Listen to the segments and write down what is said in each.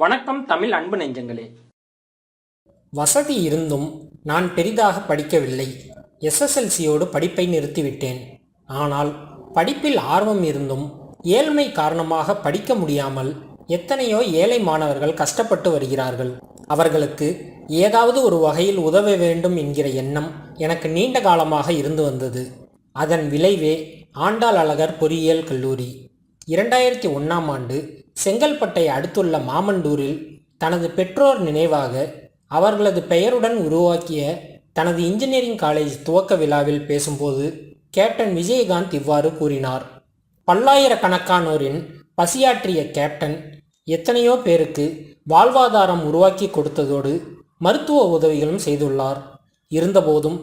வணக்கம் தமிழ் அன்பு நெஞ்சங்களே. வசதி இருந்தும் நான் பெரிதாக படிக்கவில்லை. எஸ்எஸ்எல்சியோடு படிப்பை நிறுத்திவிட்டேன். ஆனால் படிப்பில் ஆர்வம் இருந்தும் ஏழ்மை காரணமாக படிக்க முடியாமல் எத்தனையோ ஏழை மாணவர்கள் கஷ்டப்பட்டு வருகிறார்கள். அவர்களுக்கு ஏதாவது ஒரு வகையில் உதவ வேண்டும் என்கிற எண்ணம் எனக்கு நீண்ட காலமாக இருந்து வந்தது. அதன் விளைவே ஆண்டாள் அழகர் பொறியியல் கல்லூரி. இரண்டாயிரத்தி ஒன்றாம் ஆண்டு செங்கல்பட்டை அடுத்துள்ள மாமண்டூரில் தனது பெற்றோர் நினைவாக அவர்களது பெயருடன் உருவாக்கிய தனது இன்ஜினியரிங் காலேஜ் துவக்க விழாவில் பேசும்போது கேப்டன் விஜயகாந்த் இவ்வாறு கூறினார். பல்லாயிரக்கணக்கானோரின் பசியாற்றிய கேப்டன் எத்தனையோ பேருக்கு வாழ்வாதாரம் உருவாக்கி கொடுத்ததோடு மருத்துவ உதவிகளும் செய்துள்ளார். இருந்தபோதும்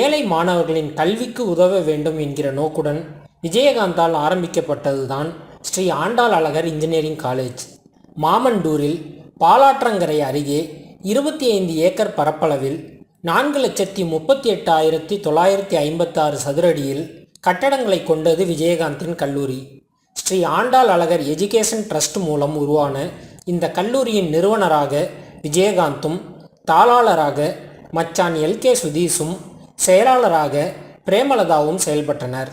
ஏழை மாணவர்களின் கல்விக்கு உதவ வேண்டும் என்கிற நோக்குடன் விஜயகாந்தால் ஆரம்பிக்கப்பட்டதுதான் ஸ்ரீ ஆண்டாள் அழகர் இன்ஜினியரிங் காலேஜ் மாமண்டூரில் பாலாற்றங்கரை அருகே இருபத்தி ஐந்து ஏக்கர் பரப்பளவில் நான்கு லட்சத்தி முப்பத்தி எட்டாயிரத்தி தொள்ளாயிரத்தி ஐம்பத்தாறு சதுரடியில் கட்டடங்களை கொண்டது விஜயகாந்தின் கல்லூரி. ஸ்ரீ ஆண்டாள் அழகர் எஜுகேஷன் ட்ரஸ்ட் மூலம் உருவான இந்த கல்லூரியின் நிறுவனராக விஜயகாந்தும் தாளாளராக மச்சான் எல் கே சுதீஷும் செயலாளராக பிரேமலதாவும் செயல்பட்டனர்.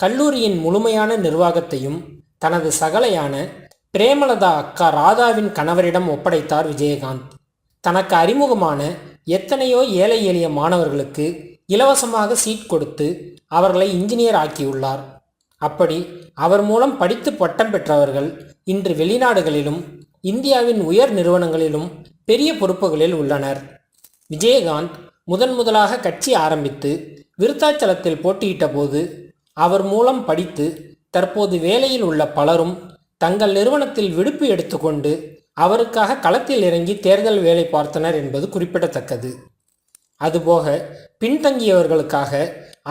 கல்லூரியின் முழுமையான நிர்வாகத்தையும் தனது சகலையான பிரேமலதா அக்கா ராதாவின் கணவரிடம் ஒப்படைத்தார் விஜயகாந்த். தனக்கு அறிமுகமான எத்தனையோ ஏழை எளிய மாணவர்களுக்கு இலவசமாக சீட் கொடுத்து அவர்களை இன்ஜினியர் ஆக்கியுள்ளார். அப்படி அவர் மூலம் படித்து பட்டம் பெற்றவர்கள் இன்று வெளிநாடுகளிலும் இந்தியாவின் உயர் நிறுவனங்களிலும் பெரிய பொறுப்புகளில் உள்ளனர். விஜயகாந்த் முதன் முதலாக கட்சி ஆரம்பித்து விருத்தாச்சலத்தில் போட்டியிட்ட போது அவர் மூலம் படித்து தற்போது வேலையில் உள்ள பலரும் தங்கள் நிறுவனத்தில் விடுப்பு எடுத்துக்கொண்டு அவருக்காக களத்தில் இறங்கி தேர்தல் வேலை பார்த்தனர் என்பது குறிப்பிடத்தக்கது. அதுபோக பின்தங்கியவர்களுக்காக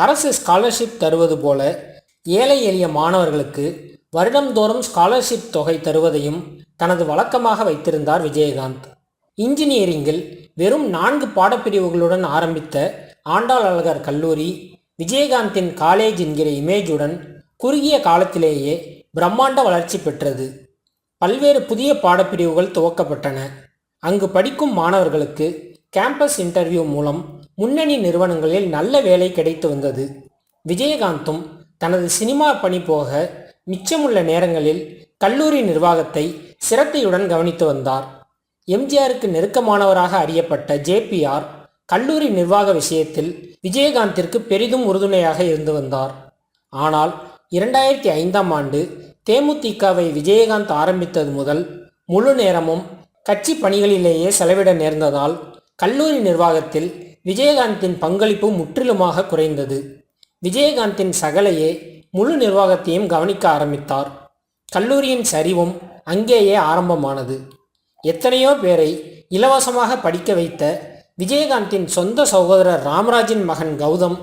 அரசு ஸ்காலர்ஷிப் தருவது போல ஏழை எளிய மாணவர்களுக்கு வருடந்தோறும் ஸ்காலர்ஷிப் தொகை தருவதையும் தனது வழக்கமாக வைத்திருந்தார் விஜயகாந்த். இன்ஜினியரிங்கில் வெறும் நான்கு பாடப்பிரிவுகளுடன் ஆரம்பித்த ஆண்டாள் அழகர் கல்லூரி விஜயகாந்தின் காலேஜ் என்கிற இமேஜுடன் குறுகிய காலத்திலேயே பிரம்மாண்ட வளர்ச்சி பெற்றது. பல்வேறு புதிய பாடப்பிரிவுகள் துவக்கப்பட்டன. அங்கு படிக்கும் மாணவர்களுக்கு கேம்பஸ் இன்டர்வியூ மூலம் முன்னணி நிறுவனங்களில் நல்ல வேலை கிடைத்து வந்தது. விஜயகாந்தும் தனது சினிமா பணி போக மிச்சமுள்ள நேரங்களில் கல்லூரி நிர்வாகத்தை சிரத்தையுடன் கவனித்து வந்தார். எம்ஜிஆருக்கு நெருக்கமானவராக அறியப்பட்ட ஜேபிஆர் கல்லூரி நிர்வாக விஷயத்தில் விஜயகாந்திற்கு பெரிதும் உறுதுணையாக இருந்து வந்தார். ஆனால் இரண்டாயிரத்தி ஐந்தாம் ஆண்டு தேமுதிகவை விஜயகாந்த் ஆரம்பித்தது முதல் முழு நேரமும் கட்சி பணிகளிலேயே செலவிட நேர்ந்ததால் கல்லூரி நிர்வாகத்தில் விஜயகாந்தின் பங்களிப்பு முற்றிலுமாக குறைந்தது. விஜயகாந்தின் சகலையே முழு நிர்வாகத்தையும் கவனிக்க ஆரம்பித்தார். கல்லூரியின் சரிவும் அங்கேயே ஆரம்பமானது. எத்தனையோ பேரை இலவசமாக படிக்க வைத்த விஜயகாந்தின் சொந்த சகோதரர் ராமராஜின் மகன் கௌதம்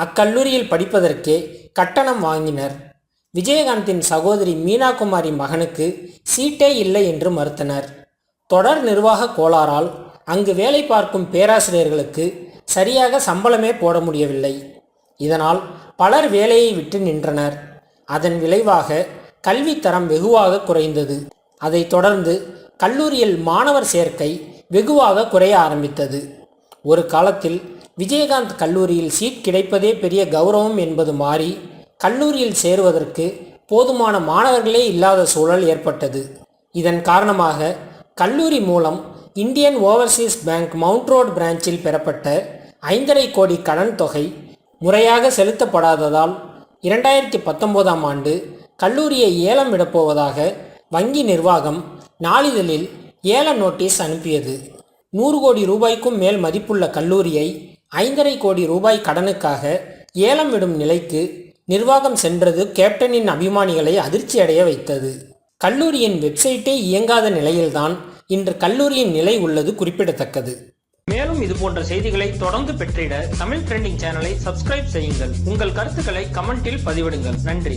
அக்கல்லூரியில் படிப்பதற்கே கட்டணம் வாங்கினர். விஜயகாந்தின் சகோதரி மீனாகுமாரி மகனுக்கு சீட்டே இல்லை என்று மறுத்தனர். தொடர் நிர்வாக கோளாறால் அங்கு வேலை பார்க்கும் பேராசிரியர்களுக்கு சரியாக சம்பளமே போட முடியவில்லை. இதனால் பலர் வேலையை விட்டு நின்றனர். அதன் விளைவாக கல்வித்தரம் வெகுவாக குறைந்தது. அதைத் தொடர்ந்து கல்லூரியில் மாணவர் சேர்க்கை வெகுவாக குறைய ஆரம்பித்தது. ஒரு காலத்தில் விஜயகாந்த் கல்லூரியில் சீட் கிடைப்பதே பெரிய கௌரவம் என்பது மாறி கல்லூரியில் சேருவதற்கு போதுமான மாணவர்களே இல்லாத சூழல் ஏற்பட்டது. இதன் காரணமாக கல்லூரி மூலம் Indian overseas bank mount road பிரான்ச்சில் பெறப்பட்ட ஐந்தரை கோடி கடன் தொகை முறையாக செலுத்தப்படாததால் இரண்டாயிரத்தி பத்தொன்பதாம் ஆண்டு கல்லூரியை ஏலம் விடப்போவதாக வங்கி நிர்வாகம் நாளிதழில் ஏல நோட்டீஸ் அனுப்பியது. நூறு கோடி ரூபாய்க்கும் மேல் மதிப்புள்ள கல்லூரியை ஐந்தரை கோடி ரூபாய் கடனுக்காக ஏலம் விடும் நிலைக்கு நிர்வாகம் சென்றது கேப்டனின் அபிமானிகளை அதிர்ச்சியடைய வைத்தது. கல்லூரியின் வெப்சைட்டே இயங்காத நிலையில்தான் இன்று கல்லூரியின் நிலை உள்ளது குறிப்பிடத்தக்கது. மேலும் இது போன்ற செய்திகளை தொடர்ந்து பெற்றிட தமிழ் ட்ரெண்டிங் சேனலை சப்ஸ்கிரைப் செய்யுங்கள். உங்கள் கருத்துக்களை கமெண்டில் பதிவிடுங்கள். நன்றி.